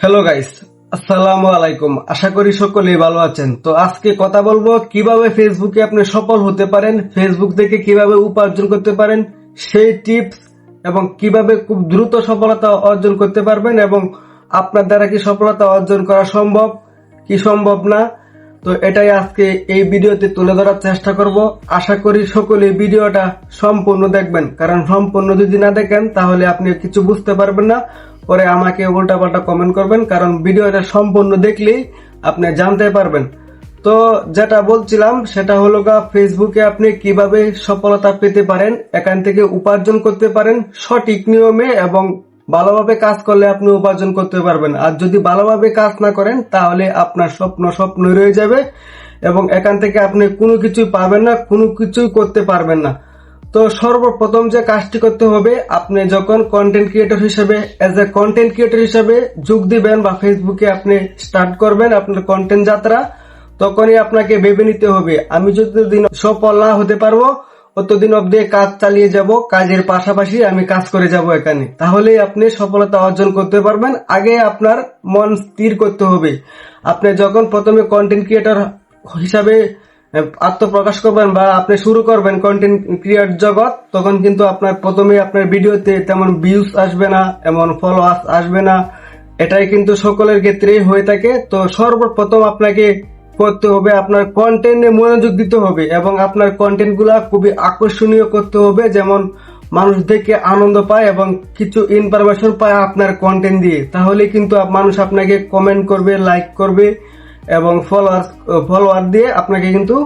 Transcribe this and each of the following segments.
Hello guys আসসালামু আলাইকুম আশা করি সকলেই ভালো আছেন। তো আজকে কথা বলব, কীভাবে ফেসবুকে আপনি সফল হতে পারেন ফেসবুক থেকে কীভাবে উপার্জন করতে পারেন, সেই টিপস এবং কীভাবে খুব দ্রুত সফলতা অর্জন করতে পারবেন এবং আপনার দ্বারা কি সফলতা অর্জন করা সম্ভব, কি সম্ভব না, তো এটাই আজকে এই ভিডিওতে তুলে ধরার চেষ্টা করব। আশা করি সকলে ভিডিওটা সম্পূর্ণ দেখবেন। কারণ সম্পূর্ণ যদি না দেখেন, তাহলে আপনি কিছু বুঝতে পারবেন না। পরে আমাকে উল্টাপাল্টা কমেন্ট করবেন, কারণ ভিডিওটা সম্পূর্ণ দেখলেই আপনি জানতে পারবেন। তো যেটা বলছিলাম, সেটা হলো গা ফেসবুকে আপনি কীভাবে সফলতা পেতে পারেন, এখান থেকে উপার্জন করতে পারেন, সঠিক নিয়মে এবং ভালোভাবে কাজ করলে আপনি উপার্জন করতে পারবেন। আর যদি ভালোভাবে কাজ না করেন, তাহলে আপনার স্বপ্ন স্বপ্ন রয়ে যাবে এবং এখান থেকে আপনি কোনো কিছুই পাবেন না, কোনো কিছুই করতে পারবেন না। তো সর্বপ্রথম যে কাজটি করতে হবে, আপনি যখন কন্টেন্ট ক্রিয়েটর হিসেবে এজ এ কন্টেন্ট ক্রিয়েটর হিসেবে যোগ দিবেন বা ফেসবুকে আপনি স্টার্ট করবেন আপনার কন্টেন্ট যাত্রা, তখনই আপনাকে ভেবে নিতে হবে, আমি যতদিন সফল না হতে পারব ততদিন অব্দি কাজ চালিয়ে যাব, কাজের পাশাপাশি আমি কাজ করে যাব এখানে। তাহলেই আপনি সফলতা অর্জন করতে পারবেন, আগে আপনার মন স্থির করতে হবে। আপনি যখন প্রথমে কন্টেন্ট ক্রিয়েটর হিসাবে আত্মপ্রকাশ করবেন বা আপনি শুরু করবেন কন্টেন্ট ক্রিয়েট জগৎ, তখন কিন্তু আপনার প্রথমে আপনার ভিডিওতে তেমন ভিউজ আসবে না, এমন ফলোয়ার্স আসবে না। এটাই কিন্তু সকলের ক্ষেত্রেই হয়ে থাকে। তো সর্বপ্রথম আপনাকে করতে হবে আপনার কন্টেন্টে মনোযোগ দিতে হবে এবং আপনার কন্টেন্টগুলা খুবই আকর্ষণীয় করতে হবে। যেমন মানুষ দেখে আনন্দ পায় এবং কিছু ইনফরমেশন পায় আপনার কন্টেন্ট দিয়ে। তাহলে কিন্তু মানুষ আপনাকে কমেন্ট করবে লাইক করবে। এবং ফলোয়ার ফলোয়ার দিয়ে আপনাকে কিন্তু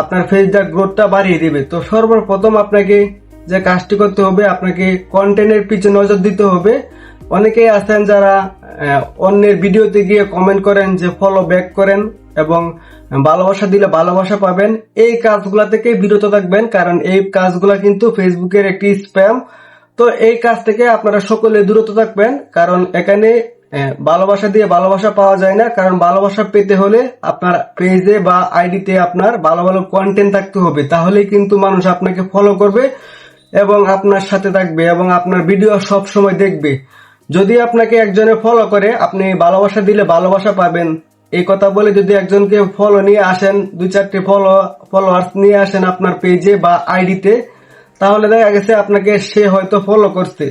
আপনার ফেসটার গ্রোথটা বাড়িয়ে দিবে। তো সর্বপ্রথম আপনাকে যে কাজটি করতে হবে, আপনাকে কন্টেন্টের পিছনে নজর দিতে হবে। অনেকেই আছেন যারা অন্যের ভিডিওতে গিয়ে কমেন্ট করেন যে ফলো ব্যাক করেন এবং ভালোবাসা দিলে ভালোবাসা পাবেন। এই কাজগুলা থেকে বিরত থাকবেন, কারণ এই কাজগুলা কিন্তু ফেসবুকের একটি স্প্যাম তো এই কাজ থেকে আপনারা সকলে দূরত থাকবেন, কারণ এখানে ভালোবাসা দিয়ে ভালোবাসা পাওয়া যায় না, কারণ ভালোবাসা পেতে হলে আপনার পেজে বা আইডিতে আপনার ভালো ভালো কন্টেন্ট থাকতে হবে। তাহলেই কিন্তু মানুষ আপনাকে ফলো করবে এবং আপনার সাথে থাকবে এবং আপনার ভিডিও সব সময় দেখবে। যদি আপনাকে একজনে ফলো করে, আপনি ভালোবাসা দিলে ভালোবাসা পাবেন। এই কথা বলে যদি একজনকে ফলো নিয়ে আসেন দুই চারটে ফলো ফলোয়ার্স নিয়ে আসেন আপনার পেজে বা আইডিতে তাহলে দেখা গেছে আপনাকে সে হয়তো ফলো করছে।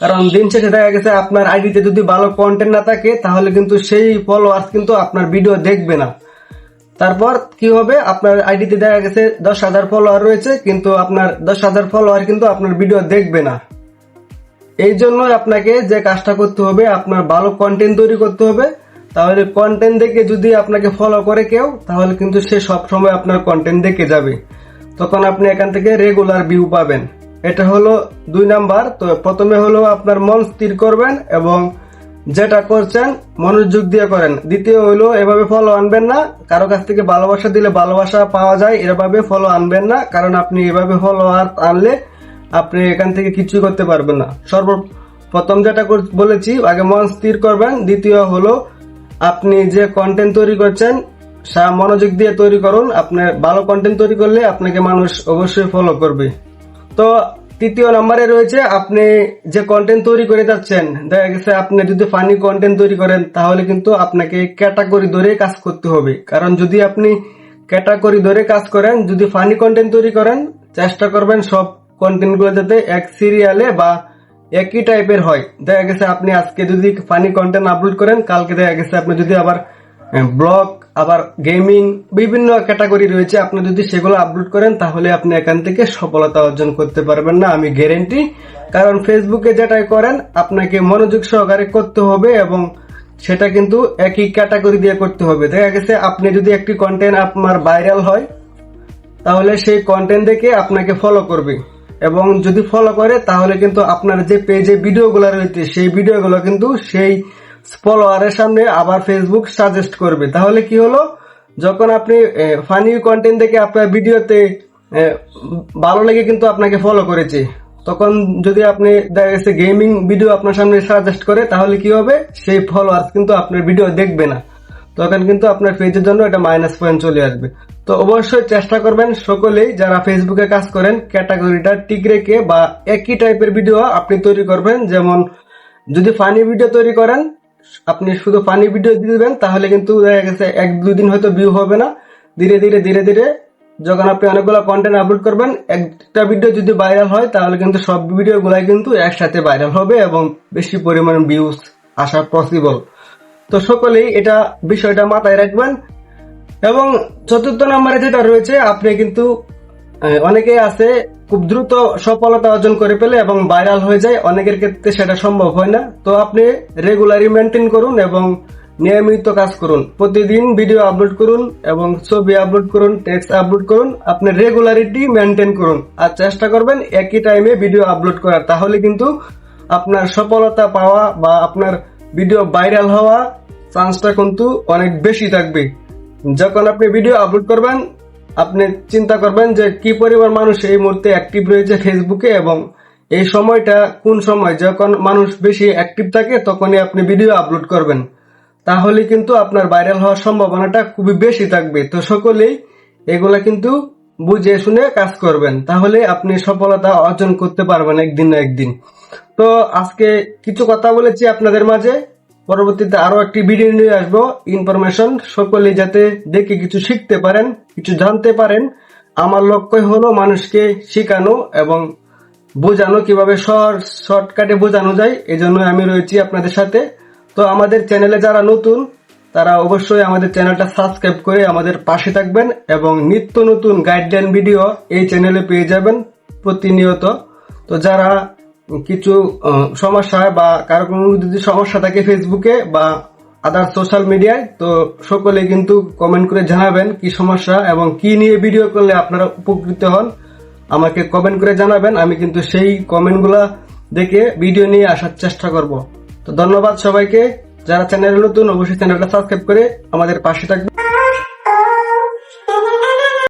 কারণ দিন শেষে দেখা গেছে আপনার আইডিতে যদি ভালো কন্টেন্ট না থাকে, তাহলে কিন্তু সেই ফলোয়ার্স কিন্তু আপনার ভিডিও দেখবে না। তারপর কি হবে? আপনার আইডিতে দেখা গেছে দশ হাজার ফলোয়ার রয়েছে, কিন্তু আপনার দশ হাজার ফলোয়ার কিন্তু আপনার ভিডিও দেখবে না। এই জন্য আপনাকে যে কাজটা করতে হবে, আপনার ভালো কন্টেন্ট তৈরি করতে হবে। তাহলে কন্টেন্ট দেখে যদি আপনাকে ফলো করে কেউ, তাহলে কিন্তু সে সব সময় আপনার কন্টেন্ট দেখে যাবে। তখন আপনি এখান থেকে রেগুলার ভিউ পাবেন। এটা হলো দুই নাম্বার। তো প্রথমে হলো আপনার মন স্থির করবেন এবং যেটা করছেন মনোযোগ দিয়ে করেন। দ্বিতীয় হলো এভাবে ফলো আনবেন না। কারও কাছ থেকে ভালোবাসা দিলে ভালোবাসা পাওয়া যায় এভাবে ফলো আনবেন না। কারণ আপনি এভাবে ফলো আনলে আপনি এখান থেকে কিছুই করতে পারবেন না। সর্বপ্রথম যেটা কর- বলেছি, আগে মন স্থির করবেন। দ্বিতীয় হলো আপনি যে কন্টেন্ট তৈরি করছেন মনোযোগ দিয়ে তৈরি করুন। আপনার ভালো কন্টেন্ট তৈরি করলে আপনাকে মানুষ অবশ্যই ফলো করবে। তো তৃতীয় নম্বরে রয়েছে, আপনি যে কন্টেন্ট তৈরি করে যাচ্ছেন, দেখা গেছে আপনি যদি ফানি কন্টেন্ট তৈরি করেন, তাহলে কিন্তু আপনাকে ক্যাটাগরি ধরে কাজ করতে হবে। কারণ যদি আপনি ক্যাটাগরি ধরে কাজ করেন, যদি ফানি কন্টেন্ট তৈরি করেন, চেষ্টা করবেন সব কন্টেন্টগুলো যাতে এক সিরিয়ালে বা একই টাইপের হয়। দেখা গেছে আপনি আজকে যদি ফানি কন্টেন্ট আপলোড করেন, কালকে দেখা গেছে আপনি যদি আবার ব্লগ আবার গেমিং বিভিন্ন ক্যাটাগরি রয়েছে। আপনি যদি সেগুলো আপলোড করেন, তাহলে আপনি এখান থেকে সফলতা অর্জন করতে পারবেন না, আমি গ্যারেন্টি কারণ ফেসবুকে যেটাই করেন, আপনাকে মনোযোগ সহকারে করতে হবে এবং সেটা কিন্তু একই ক্যাটাগরি দিয়ে করতে হবে। দেখা গেছে, আপনি যদি একটি কন্টেন্ট আপনার ভাইরাল হয়, তাহলে সেই কন্টেন্ট দেখে আপনাকে ফলো করবে। এবং যদি ফলো করে, তাহলে কিন্তু আপনার যে পেজে ভিডিওগুলো রয়েছে, সেই ভিডিওগুলো কিন্তু সেই ফলোয়ারের সামনে আবার ফেসবুক সাজেস্ট করবে। তাহলে কি হলো? যখন আপনি ফানি কন্টেন্ট দেখে আপনার ভিডিওতে ভালো লেগে কিন্তু আপনাকে ফলো করেছে। তখন যদি আপনি, দেখা গেছে গেমিং ভিডিও আপনার সামনে সাজেস্ট করে, তাহলে কি হবে? সেই ফলোয়ার্স কিন্তু আপনার ভিডিও দেখবে না। তখন কিন্তু আপনার পেজের জন্য এটা মাইনাস পয়েন্ট চলে আসবে। তো অবশ্যই চেষ্টা করবেন সকলেই যারা ফেসবুকে কাজ করেন ক্যাটাগরিটা ঠিক রেখে বা একই টাইপের ভিডিও আপনি তৈরি করবেন। যেমন, যদি ফানি ভিডিও তৈরি করেন আপনি শুধু পানি ভিডিও দিয়ে দেবেন, তাহলে কিন্তু দেখা গেছে এক দুই দিন হয়তো ভিউ হবে না। ধীরে ধীরে ধীরে ধীরে যখন আপনি অনেকগুলো কন্টেন্ট আপলোড করবেন, একটা ভিডিও যদি ভাইরাল হয়, তাহলে কিন্তু সব ভিডিও গুলাই কিন্তু একসাথে ভাইরাল হবে এবং বেশি পরিমাণ ভিউজ আসা পসিবল তো সকলেই এটা বিষয়টা মাথায় রাখবেন। এবং চতুর্থ নম্বরে যেটা রয়েছে, আপনি কিন্তু অনেকেই আছে খুব দ্রুত সফলতা অর্জন করে ফেলে এবং ভাইরাল হয়ে যায়, অনেকের ক্ষেত্রে সেটা সম্ভব হয় না। তো আপনি রেগুলারই মেনটেন করুন এবং নিয়মিত কাজ করুন। প্রতিদিন ভিডিও আপলোড করুন এবং ছবি আপলোড করুন টেক্সট আপলোড করুন, আপনি রেগুলারিটি মেনটেন করুন। আর চেষ্টা করবেন একই টাইমে ভিডিও আপলোড করার, তাহলে কিন্তু আপনার সফলতা পাওয়া বা আপনার ভিডিও ভাইরাল হওয়া চান্সটা কিন্তু অনেক বেশি থাকবে। যখন আপনি ভিডিও আপলোড করবেন আপনি চিন্তা করবেন যে কি পরিমাণ মানুষ এই মুহূর্তে অ্যাক্টিভ রয়েছে ফেসবুকে এবং এই সময়টা কোন সময়? যখন মানুষ বেশি অ্যাক্টিভ থাকে, তখনই আপনি ভিডিও আপলোড করবেন। তাহলে কিন্তু আপনার ভাইরাল হওয়ার সম্ভাবনাটা খুবই বেশি থাকবে। তো সকলেই এগুলা কিন্তু বুঝে শুনে কাজ করবেন। তাহলে আপনি সফলতা অর্জন করতে পারবেন একদিন না একদিন। তো আজকে কিছু কথা বলেছি আপনাদের মাঝে। পরবর্তীতে আরও একটি ভিডিও নিয়ে আসব। ইনফরমেশন সকলে যাতে দেখে কিছু শিখতে পারেন, কিছু জানতে পারেন। আমার লক্ষ্য হলো মানুষকে শেখানো এবং বোঝানো, কীভাবে শর্টকাটে বোঝানো যায় এই জন্য আমি রয়েছি আপনাদের সাথে। তো আমাদের চ্যানেলে যারা নতুন, তারা অবশ্যই আমাদের চ্যানেলটা সাবস্ক্রাইব করে আমাদের পাশে থাকবেন এবং নিত্য নতুন গাইডলাইন ভিডিও এই চ্যানেলে পেয়ে যাবেন প্রতিনিয়ত। তো যারা কিছু সমস্যা বা কারও কোনো যদি সমস্যা থাকে ফেসবুকে বা আদার সোশ্যাল মিডিয়ায় তো সকলে কিন্তু কমেন্ট করে জানাবেন কি সমস্যা এবং কি নিয়ে ভিডিও করলে আপনারা উপকৃত হন। আমাকে কমেন্ট করে জানাবেন, আমি কিন্তু সেই কমেন্টগুলা দেখে ভিডিও নিয়ে আসার চেষ্টা করব। তো ধন্যবাদ সবাইকে, যারা চ্যানেলে নতুন, অবশ্যই চ্যানেলটা সাবস্ক্রাইব করে আমাদের পাশে থাকবে